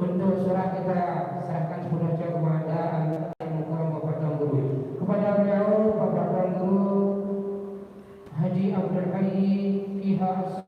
Untuk surat kita serahkan sepenuhnya kepada Al-Mukarram Bapak Tuan Guru. Kepada beliau Bapak Tuan Guru Haji Abdul Hayy Fiha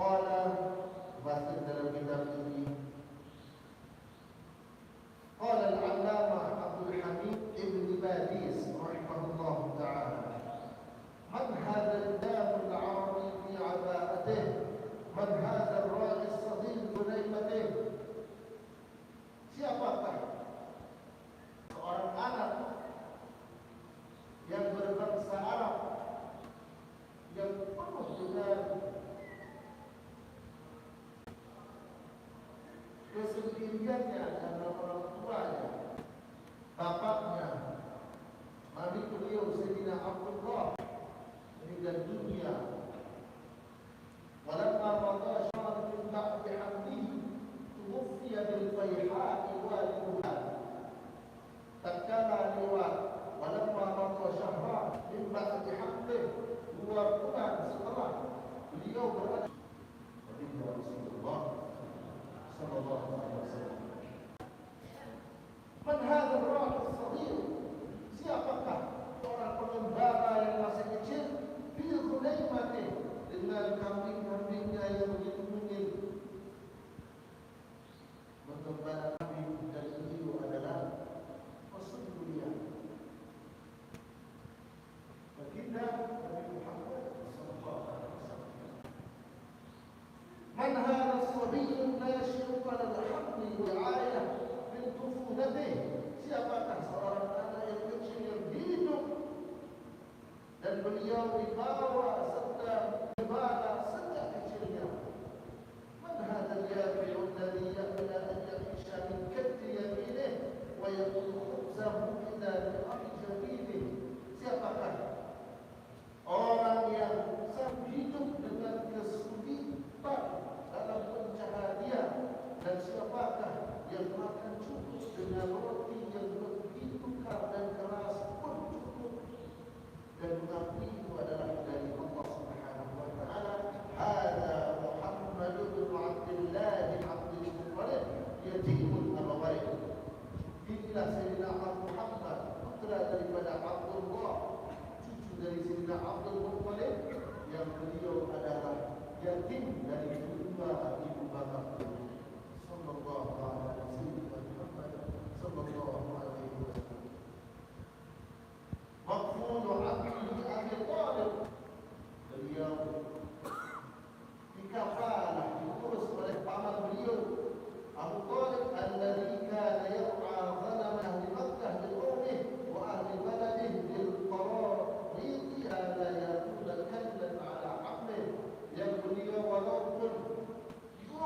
Qala bahasa dalam kitab فنلحقني بالعائلة من طفولته siapakah seorang anak yang kecil yang hidup dan beliau dibawa serta Amen.